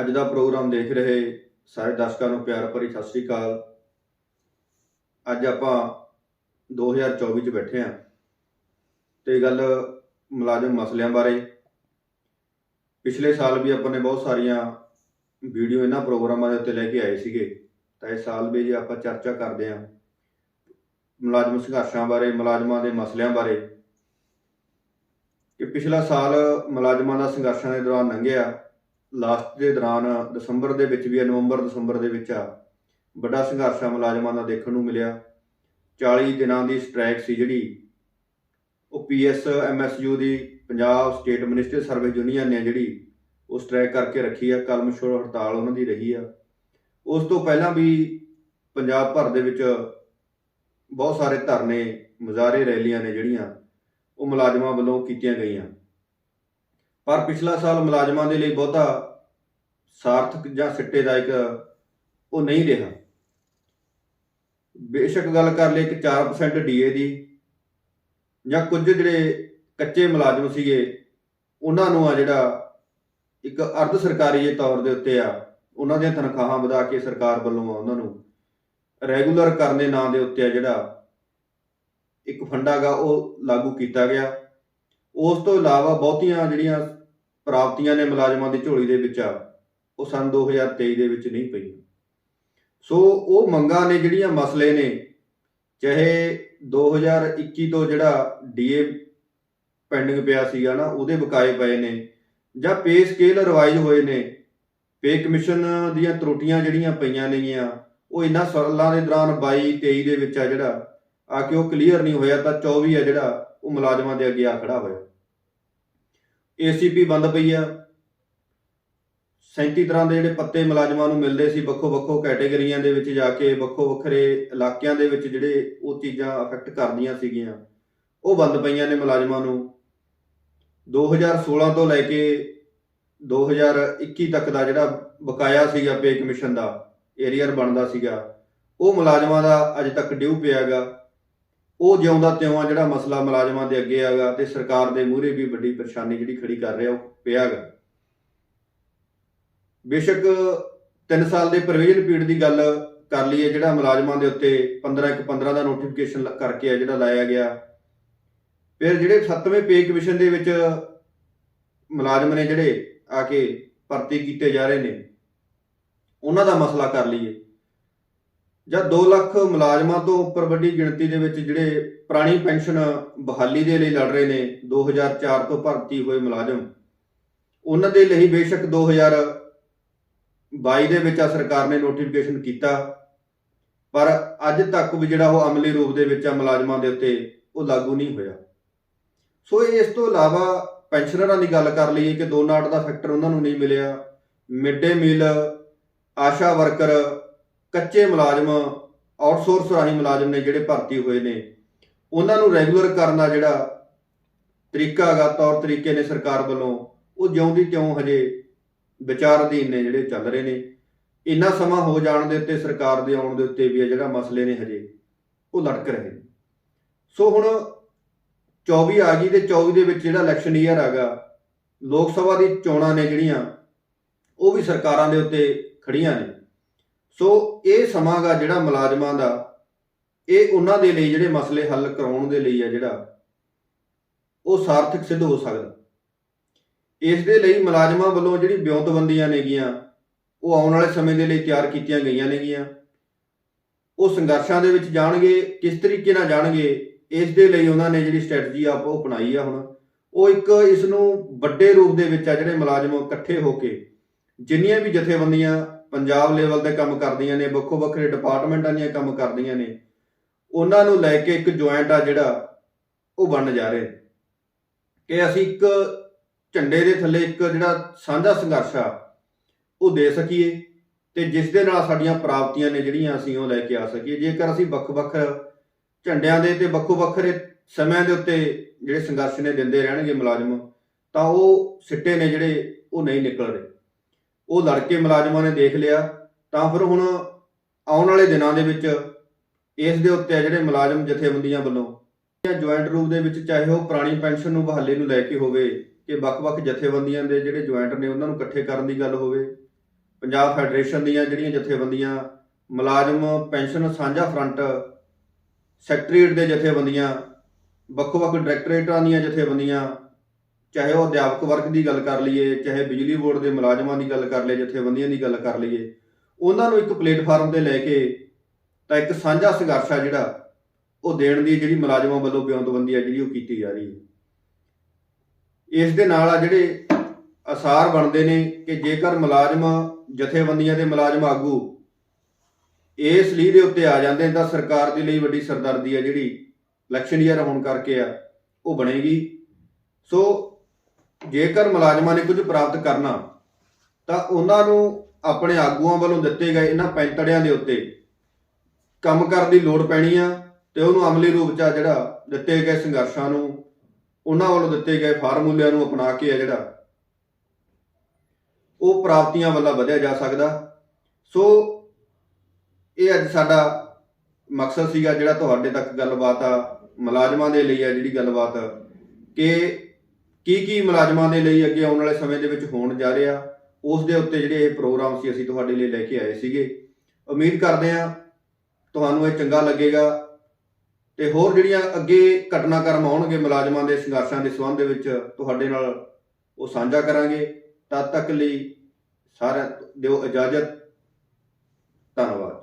ਅੱਜ ਦਾ ਪ੍ਰੋਗਰਾਮ ਦੇਖ ਰਹੇ ਸਾਰੇ ਦਰਸ਼ਕਾਂ ਨੂੰ ਪਿਆਰ ਭਰੀ ਸਤਿ ਸ੍ਰੀ ਅਕਾਲ। ਅੱਜ ਆਪਾਂ 2024 ਚ ਬੈਠੇ ਆਂ ਤੇ ਗੱਲ ਮੁਲਾਜ਼ਮ ਮਸਲਿਆਂ ਬਾਰੇ। ਪਿਛਲੇ ਸਾਲ ਵੀ ਆਪਾਂ ਨੇ ਬਹੁਤ ਸਾਰੀਆਂ ਵੀਡੀਓ ਇਹਨਾਂ ਪ੍ਰੋਗਰਾਮਾਂ ਦੇ ਉੱਤੇ ਲੈ ਕੇ ਆਏ ਸੀਗੇ। ਤਾਂ ਇਸ ਸਾਲ ਵੀ ਜੇ ਆਪਾਂ ਚਰਚਾ ਕਰਦੇ ਆਂ ਮੁਲਾਜ਼ਮ ਸੰਘਰਸ਼ਾਂ ਬਾਰੇ, ਮੁਲਾਜ਼ਮਾਂ ਦੇ ਮਸਲਿਆਂ ਬਾਰੇ, ਕਿ ਪਿਛਲਾ ਸਾਲ ਮੁਲਾਜ਼ਮਾਂ ਦਾ ਸੰਘਰਸ਼ਾਂ ਦੇ ਦੌਰਾਨ ਲੰਘਿਆ ਲਾਸਟ ਦੇ ਦੌਰਾਨ ਦਸੰਬਰ ਦੇ ਵਿੱਚ ਵੀ ਆ, ਨਵੰਬਰ, ਦਸੰਬਰ ਦੇ ਵਿੱਚ ਆ, ਵੱਡਾ ਸੰਘਰਸ਼ ਆ, ਮੁਲਾਜ਼ਮਾਂ ਦਾ ਦੇਖਣ ਨੂੰ ਮਿਲਿਆ। 40 ਦਿਨਾਂ ਦੀ ਸਟ੍ਰਾਈਕ ਸੀ ਜਿਹੜੀ। ਉਹ ਪੀਐਸ ਐਮਐਸਯੂ ਦੀ Punjab state ministry service union ਨੇ ਜਿਹੜੀ ਉਹ ਸਟ੍ਰਾਈਕ ਕਰਕੇ ਰੱਖੀ ਆ, ਕਲਮ ਛੋੜ ਹੜਤਾਲ ਉਹਨਾਂ ਦੀ ਰਹੀ ਆ। ਉਸ ਤੋਂ ਪਹਿਲਾਂ ਵੀ ਪੰਜਾਬ ਭਰ ਦੇ ਵਿੱਚ ਬਹੁਤ ਸਾਰੇ ਧਰਨੇ, ਮੁਜ਼ਾਹਰੇ ਰੈਲੀਆਂ ਨੇ ਜਿਹੜੀਆਂ ਉਹ ਮੁਲਾਜ਼ਮਾਂ ਵੱਲੋਂ ਕੀਤੀਆਂ ਗਈਆਂ। ਪਰ ਪਿਛਲਾ ਸਾਲ ਮੁਲਾਜ਼ਮਾਂ ਦੇ ਲਈ ਬਹੁਤਾ ਸਾਰਥਕ ਜਾਂ ਸਿੱਟੇਦਾਇਕ ਉਹ ਨਹੀਂ ਰਿਹਾ। ਬੇਸ਼ੱਕ ਗੱਲ ਕਰ ਲਈ ਕਿ 4% ਡੀਏ ਦੀ ਜਾਂ ਕੁਝ ਜਿਹੜੇ ਕੱਚੇ ਮੁਲਾਜ਼ਮ ਸੀਗੇ, ਉਹਨਾਂ ਨੂੰ ਆ ਜਿਹੜਾ ਇੱਕ ਅਰਧ ਸਰਕਾਰੀ ਦੇ ਤੌਰ ਦੇ ਉੱਤੇ ਆ, ਉਹਨਾਂ ਦੀਆਂ ਤਨਖਾਹਾਂ ਵਧਾ ਕੇ ਸਰਕਾਰ ਵੱਲੋਂ ਆ ਉਹਨਾਂ ਨੂੰ ਰੈਗੂਲਰ ਕਰਨ ਦੇ ਨਾਂ ਦੇ ਉੱਤੇ ਆ ਜਿਹੜਾ ਇੱਕ ਫੰਡਾਗਾ ਉਹ ਲਾਗੂ ਕੀਤਾ ਗਿਆ। ਉਸ ਤੋਂ ਇਲਾਵਾ ਬਹੁਤੀਆਂ ਜਿਹੜੀਆਂ ਪ੍ਰਾਪਤੀਆਂ ਨੇ ਮੁਲਾਜ਼ਮਾਂ ਦੀ ਝੋਲੀ ਦੇ ਵਿੱਚ ਆ, ਉਹ ਸਨ 2023 ਦੇ ਵਿੱਚ ਨਹੀਂ ਪਈਆਂ। ਸੋ ਉਹ ਮੰਗਾਂ ਨੇ ਜਿਹੜੀਆਂ ਮਸਲੇ ਨੇ, ਚਾਹੇ 2021 ਤੋਂ ਜਿਹੜਾ ਡੀਏ ਪੈਂਡਿੰਗ ਪਿਆ ਸੀਗਾ ਨਾ, ਉਹਦੇ ਬਕਾਏ ਪਏ ਨੇ, ਜਾਂ ਪੇ ਸਕੇਲ ਰਿਵਾਈਜ਼ ਹੋਏ ਨੇ, ਪੇ ਕਮਿਸ਼ਨ ਦੀਆਂ ਤਰੁੱਟੀਆਂ ਜਿਹੜੀਆਂ ਪਈਆਂ ਨੇਗੀਆਂ, ਉਹ ਇਹਨਾਂ ਸਾਲਾਂ ਦੇ ਦੌਰਾਨ 22 23 ਦੇ ਵਿੱਚ ਆ ਜਿਹੜਾ, ਆ ਕਿ ਉਹ ਕਲੀਅਰ ਨਹੀਂ ਹੋਇਆ, ਤਾਂ 24 ਆ ਜਿਹੜਾ, ਉਹ ਮੁਲਾਜ਼ਮਾਂ ਦੇ ਅੱਗੇ ਆ ਖੜਾ ਹੋਇਆ। ਏਸੀਪੀ ਬੰਦ ਪਈ ਆ। 37 ਤਰ੍ਹਾਂ ਦੇ ਜਿਹੜੇ ਪੱਤੇ ਮੁਲਾਜ਼ਮਾਂ ਨੂੰ ਮਿਲਦੇ ਸੀ ਵੱਖੋ ਵੱਖੋ ਕੈਟਾਗਰੀਆਂ ਦੇ ਵਿੱਚ ਜਾ ਕੇ, ਵੱਖੋ ਵੱਖਰੇ ਇਲਾਕਿਆਂ ਦੇ ਵਿੱਚ ਜਿਹੜੇ ਉਹ ਚੀਜ਼ਾਂ ਅਫੈਕਟ ਕਰਦੀਆਂ ਸੀਗੀਆਂ। ਉਹ ਬੰਦ ਪਈਆਂ ਨੇ ਮੁਲਾਜ਼ਮਾਂ ਨੂੰ। 2016 ਤੋਂ ਲੈ ਕੇ 2021 ਤੱਕ ਦਾ ਜਿਹੜਾ ਬਕਾਇਆ ਸੀਗਾ ਪੇ ਕਮਿਸ਼ਨ ਦਾ ਏਰੀਅਰ ਬਣਦਾ ਸੀਗਾ। ਉਹ ਮੁਲਾਜ਼ਮਾਂ ਦਾ ਅਜੇ ਤੱਕ ਡਿਊ ਪਿਆਗਾ ਉਹ ਜਿਉਂਦਾ ਤਿਉਂ ਆ ਜਿਹੜਾ ਮਸਲਾ ਮੁਲਾਜ਼ਮਾਂ ਦੇ ਅੱਗੇ ਆਗਾ ਤੇ ਸਰਕਾਰ ਦੇ ਮੂਹਰੇ ਵੀ ਵੱਡੀ ਪਰੇਸ਼ਾਨੀ ਜਿਹੜੀ ਖੜੀ ਕਰ ਰਿਹਾ ਉਹ ਪਿਆਗਾ ਬੇਸ਼ੱਕ 3 ਸਾਲ ਦੇ ਪ੍ਰੋਵੀਜ਼ਨ ਪੀਰੀਅਡ ਦੀ ਗੱਲ ਕਰ ਲਈਏ, ਜਿਹੜਾ ਮੁਲਾਜ਼ਮਾਂ ਦੇ ਉੱਤੇ 15 ਇੱਕ 15 ਦਾ ਨੋਟੀਫਿਕੇਸ਼ਨ ਕਰਕੇ ਆ ਜਿਹੜਾ ਲਾਇਆ ਗਿਆ। ਫਿਰ ਜਿਹੜੇ 7ਵੇਂ ਪੇ ਕਮਿਸ਼ਨ ਦੇ ਵਿੱਚ ਮੁਲਾਜ਼ਮ ਨੇ ਜਿਹੜੇ ਆ ਕੇ ਭਰਤੀ ਕੀਤੇ ਜਾ ਰਹੇ ਨੇ, ਉਹਨਾਂ ਦਾ ਮਸਲਾ ਕਰ ਲਈਏ। ਜਾਂ 2 ਲੱਖ ਮੁਲਾਜ਼ਮਾਂ ਤੋਂ ਉੱਪਰ ਵੱਡੀ ਗਿਣਤੀ ਦੇ ਵਿੱਚ ਜਿਹੜੇ ਪੁਰਾਣੀ ਪੈਨਸ਼ਨ ਬਹਾਲੀ ਦੇ ਲਈ ਲੜ ਰਹੇ ਨੇ 2004 ਤੋਂ ਭਰਤੀ ਹੋਏ ਮੁਲਾਜ਼ਮ, ਉਹਨਾਂ ਦੇ ਲਈ ਬੇਸ਼ੱਕ 2022 ਦੇ ਵਿੱਚ ਆ ਸਰਕਾਰ ਨੇ ਨੋਟੀਫਿਕੇਸ਼ਨ ਕੀਤਾ। ਪਰ ਅੱਜ ਤੱਕ ਵੀ ਜਿਹੜਾ ਉਹ ਅਮਲੀ ਰੂਪ ਦੇ ਵਿੱਚ ਆ ਮੁਲਾਜ਼ਮਾਂ ਦੇ ਉੱਤੇ ਉਹ ਲਾਗੂ ਨਹੀਂ ਹੋਇਆ। ਸੋ ਇਸ ਤੋਂ ਇਲਾਵਾ ਪੈਨਸ਼ਨਰਾਂ ਦੀ ਗੱਲ ਕਰ ਲਈਏ ਕਿ ਦੋ ਨਾਟ ਦਾ ਫੈਕਟਰ ਉਹਨਾਂ ਨੂੰ ਨਹੀਂ ਮਿਲਿਆ। ਮਿਡ ਡੇ ਮੀਲ, ਆਸ਼ਾ ਵਰਕਰ ਕੱਚੇ ਮੁਲਾਜ਼ਮ ਆਊਟਸੋਰਸ ਰਾਹੀਂ ਮੁਲਾਜ਼ਮ ਨੇ ਜਿਹੜੇ ਭਰਤੀ ਹੋਏ ਨੇ, ਉਹਨਾਂ ਨੂੰ ਰੈਗੂਲਰ ਕਰਨ ਦਾ ਜਿਹੜਾ ਤਰੀਕਾ ਹੈਗਾ, ਤੌਰ ਤਰੀਕੇ ਨੇ ਸਰਕਾਰ ਵੱਲੋਂ, ਉਹ ਜਿਉਂਦੀ ਤਿਉਂ ਹਜੇ ਵਿਚਾਰ ਅਧੀਨ ਨੇ ਜਿਹੜੇ ਚੱਲ ਰਹੇ ਨੇ। ਇੰਨਾ ਸਮਾਂ ਹੋ ਜਾਣ ਦੇ ਉੱਤੇ, ਸਰਕਾਰ ਦੇ ਆਉਣ ਦੇ ਉੱਤੇ ਵੀ ਇਹ ਜਿਹੜਾ ਮਸਲੇ ਨੇ ਹਜੇ, ਉਹ ਲਟਕ ਰਹੇ ਨੇ। ਸੋ ਹੁਣ 24 ਆ ਗਈ ਤੇ 24 ਦੇ ਵਿੱਚ ਜਿਹੜਾ ਇਲੈਕਸ਼ਨ ਈਅਰ ਹੈਗਾ, ਲੋਕ ਸਭਾ ਦੀ ਚੋਣਾਂ ਨੇ ਜਿਹੜੀਆਂ, ਉਹ ਵੀ ਸਰਕਾਰਾਂ ਦੇ ਉੱਤੇ ਖੜੀਆਂ ਨੇ। ਸੋ ਇਹ ਸਮਾਂਗਾ ਜਿਹੜਾ ਮੁਲਾਜ਼ਮਾਂ ਦਾ, ਇਹ ਉਹਨਾਂ ਦੇ ਲਈ ਜਿਹੜੇ ਮਸਲੇ ਹੱਲ ਕਰਾਉਣ ਦੇ ਲਈ ਆ ਜਿਹੜਾ, ਉਹ ਸਾਰਥਕ ਸਿੱਧ ਹੋ ਸਕਦਾ। ਇਸ ਦੇ ਲਈ ਮੁਲਾਜ਼ਮਾਂ ਵੱਲੋਂ ਜਿਹੜੀ ਬਿਉਂਤਬੰਦੀਆਂ ਨੇਗੀਆਂ, ਉਹ ਆਉਣ ਵਾਲੇ ਸਮੇਂ ਦੇ ਲਈ ਤਿਆਰ ਕੀਤੀਆਂ ਗਈਆਂ ਨੇਗੀਆਂ। ਉਹ ਸੰਘਰਸ਼ਾਂ ਦੇ ਵਿੱਚ ਜਾਣਗੇ, ਕਿਸ ਤਰੀਕੇ ਨਾਲ ਜਾਣਗੇ, ਇਸ ਦੇ ਲਈ ਉਹਨਾਂ ਨੇ ਜਿਹੜੀ ਸਟ੍ਰੈਟਜੀ ਆ ਉਹ ਅਪਣਾਈ ਆ ਹੁਣ, ਉਹ ਇੱਕ ਇਸ ਨੂੰ ਵੱਡੇ ਰੂਪ ਦੇ ਵਿੱਚ ਆ ਜਿਹੜੇ ਮੁਲਾਜ਼ਮ ਇਕੱਠੇ ਹੋ ਕੇ, ਜਿੰਨੀਆਂ ਵੀ ਜਥੇਬੰਦੀਆਂ ਪੰਜਾਬ ਲੈਵਲ ਤੇ ਕੰਮ ਕਰਦੀਆਂ ਨੇ, ਵੱਖੋ ਵੱਖਰੇ ਡਿਪਾਰਟਮੈਂਟਾਂ ਦੀਆਂ ਕੰਮ ਕਰਦੀਆਂ ਨੇ, ਉਹਨਾਂ ਨੂੰ ਲੈ ਕੇ ਇੱਕ ਜੁਆਇੰਟ ਆ ਜਿਹੜਾ, ਉਹ ਬਣ ਜਾ ਰਿਹਾ ਕਿ ਅਸੀਂ ਇੱਕ ਝੰਡੇ ਦੇ ਥੱਲੇ ਇੱਕ ਜਿਹੜਾ ਸਾਂਝਾ ਸੰਘਰਸ਼ ਆ, ਉਹ ਦੇ ਸਕੀਏ ਤੇ ਜਿਸ ਦੇ ਨਾਲ ਸਾਡੀਆਂ ਪ੍ਰਾਪਤੀਆਂ ਨੇ ਜਿਹੜੀਆਂ ਅਸੀਂ ਉਹ ਲੈ ਕੇ ਆ ਸਕੀਏ। ਜੇਕਰ ਅਸੀਂ ਵੱਖ-ਵੱਖ ਝੰਡਿਆਂ ਦੇ ਤੇ ਵੱਖੋ ਵੱਖਰੇ ਸਮਿਆਂ ਦੇ ਉੱਤੇ ਜਿਹੜੇ ਸੰਘਰਸ਼ ਨੇ ਦਿੰਦੇ ਰਹਿਣਗੇ ਮੁਲਾਜ਼ਮ, ਤਾਂ ਉਹ ਸਿੱਟੇ ਨੇ ਜਿਹੜੇ, ਉਹ ਨਹੀਂ ਨਿਕਲ ਰਹੇ ਉਹ ਲੜਕੇ ਮੁਲਾਜ਼ਮਾਂ ਨੇ ਦੇਖ ਲਿਆ, ਤਾਂ ਫਿਰ ਹੁਣ ਆਉਣ ਵਾਲੇ ਦਿਨਾਂ ਦੇ ਵਿੱਚ ਇਸ ਦੇ ਉੱਤੇ ਜਿਹੜੇ ਮੁਲਾਜ਼ਮ ਜਥੇਬੰਦੀਆਂ ਵੱਲੋਂ ਜੁਆਇੰਟ ਰੂਪ ਦੇ ਵਿੱਚ ਚਾਹੇ ਉਹ ਪੁਰਾਣੀ ਪੈਨਸ਼ਨ ਨੂੰ ਬਹਾਲੇ ਨੂੰ ਲੈ ਕੇ ਹੋਵੇ, ਕਿ ਵੱਖ-ਵੱਖ ਜਥੇਬੰਦੀਆਂ ਦੇ ਜਿਹੜੇ ਜੁਆਇੰਟ ਨੇ ਉਹਨਾਂ ਨੂੰ ਇਕੱਠੇ ਕਰਨ ਦੀ ਗੱਲ ਹੋਵੇ, ਪੰਜਾਬ ਫੈਡਰੇਸ਼ਨ ਦੀਆਂ ਜਿਹੜੀਆਂ ਜਥੇਬੰਦੀਆਂ, ਮੁਲਾਜ਼ਮ ਪੈਨਸ਼ਨ ਸਾਂਝਾ ਫਰੰਟ, ਸੈਕਟਰੀਏਟ ਦੇ ਜਥੇਬੰਦੀਆਂ, ਵੱਖ-ਵੱਖ ਡਾਇਰੈਕਟੋਰੇਟਾਂ ਦੀਆਂ ਜਥੇਬੰਦੀਆਂ ਚਾਹੇ ਉਹ ਅਧਿਆਪਕ ਵਰਗ ਦੀ ਗੱਲ ਕਰ ਲਈਏ, ਚਾਹੇ ਬਿਜਲੀ ਬੋਰਡ ਦੇ ਮੁਲਾਜ਼ਮਾਂ ਦੀ ਗੱਲ ਕਰ ਲਈਏ, ਜਥੇਬੰਦੀਆਂ ਦੀ ਗੱਲ ਕਰ ਲਈਏ, ਉਹਨਾਂ ਨੂੰ ਇੱਕ ਪਲੇਟਫਾਰਮ ਤੇ ਲੈ ਕੇ ਤਾਂ ਇੱਕ ਸਾਂਝਾ ਸੰਘਰਸ਼ ਆ ਜਿਹੜਾ ਉਹ ਦੇਣ ਦੀ ਜਿਹੜੀ ਮੁਲਾਜ਼ਮਾਂ ਵੱਲੋਂ ਬਿਉਂਤਬੰਦੀ ਆ ਜਿਹੜੀ ਉਹ ਕੀਤੀ ਜਾ ਰਹੀ ਹੈ। ਇਸ ਦੇ ਨਾਲ ਆ ਜਿਹੜੇ ਅਸਾਰ ਬਣਦੇ ਨੇ ਕਿ ਜੇਕਰ ਮੁਲਾਜ਼ਮ ਜਥੇਬੰਦੀਆਂ ਦੇ ਮੁਲਾਜ਼ਮ ਆਗੂ ਇਸ ਲੀਹ ਦੇ ਉੱਤੇ ਆ ਜਾਂਦੇ ਨੇ ਤਾਂ ਸਰਕਾਰ ਦੇ ਲਈ ਵੱਡੀ ਸਰਦਰਦੀ ਆ ਜਿਹੜੀ ਇਲੈਕਸ਼ਨ ਈਅਰ ਹੋਣ ਕਰਕੇ ਆ, ਉਹ ਬਣੇਗੀ। ਸੋ ਜੇਕਰ ਮੁਲਾਜ਼ਮਾਂ ਨੇ ਕੁਝ ਪ੍ਰਾਪਤ ਕਰਨਾ, ਤਾਂ ਉਹਨਾਂ ਨੂੰ ਆਪਣੇ ਆਗੂਆਂ ਵੱਲੋਂ ਦਿੱਤੇ ਗਏ ਇਹਨਾਂ ਪੈਂਤੜਿਆਂ ਦੇ ਉੱਤੇ ਕੰਮ ਕਰਨ ਦੀ ਲੋੜ ਪੈਣੀ ਆ ਤੇ ਉਹਨੂੰ ਅਮਲੀ ਰੂਪ ਚ ਜਿਹੜਾ ਦਿੱਤੇ ਗਏ ਸੰਘਰਸ਼ਾਂ ਨੂੰ, ਉਹਨਾਂ ਵੱਲੋਂ ਦਿੱਤੇ ਗਏ ਫਾਰਮੂਲਿਆਂ ਨੂੰ ਅਪਣਾ ਕੇ ਆ ਜਿਹੜਾ ਉਹ ਪ੍ਰਾਪਤੀਆਂ ਵੱਲ ਵਧਿਆ ਜਾ ਸਕਦਾ। ਸੋ ਇਹ ਅੱਜ ਸਾਡਾ ਮਕਸਦ ਸੀਗਾ ਜਿਹੜਾ ਤੁਹਾਡੇ ਤੱਕ ਗੱਲਬਾਤ ਆ, ਮੁਲਾਜ਼ਮਾਂ ਦੇ ਲਈ ਆ ਜਿਹੜੀ ਗੱਲਬਾਤ, ਕਿ ਕੀ ਕੀ ਮੁਲਾਜ਼ਮਾਂ ਦੇ ਲਈ ਅੱਗੇ ਆਉਣ ਵਾਲੇ ਸਮੇਂ ਦੇ ਵਿੱਚ ਹੋਣ ਜਾ ਰਿਹਾ, ਉਸ ਦੇ ਉੱਤੇ ਜਿਹੜੇ ਇਹ ਪ੍ਰੋਗਰਾਮ ਸੀ, ਅਸੀਂ ਤੁਹਾਡੇ ਲਈ ਲੈ ਕੇ ਆਏ ਸੀਗੇ। ਉਮੀਦ ਕਰਦੇ ਹਾਂ ਤੁਹਾਨੂੰ ਇਹ ਚੰਗਾ ਲੱਗੇਗਾ ਤੇ ਹੋਰ ਜਿਹੜੀਆਂ ਅੱਗੇ ਘਟਨਾਕ੍ਰਮ ਆਉਣਗੇ ਮੁਲਾਜ਼ਮਾਂ ਦੇ ਸੰਘਰਸ਼ਾਂ ਦੇ ਸੰਬੰਧ ਦੇ ਵਿੱਚ, ਤੁਹਾਡੇ ਨਾਲ ਉਹ ਸਾਂਝਾ ਕਰਾਂਗੇ। ਤਦ ਤੱਕ ਲਈ ਸਾਰਿਆਂ ਦਿਓ ਇਜਾਜ਼ਤ। ਧੰਨਵਾਦ।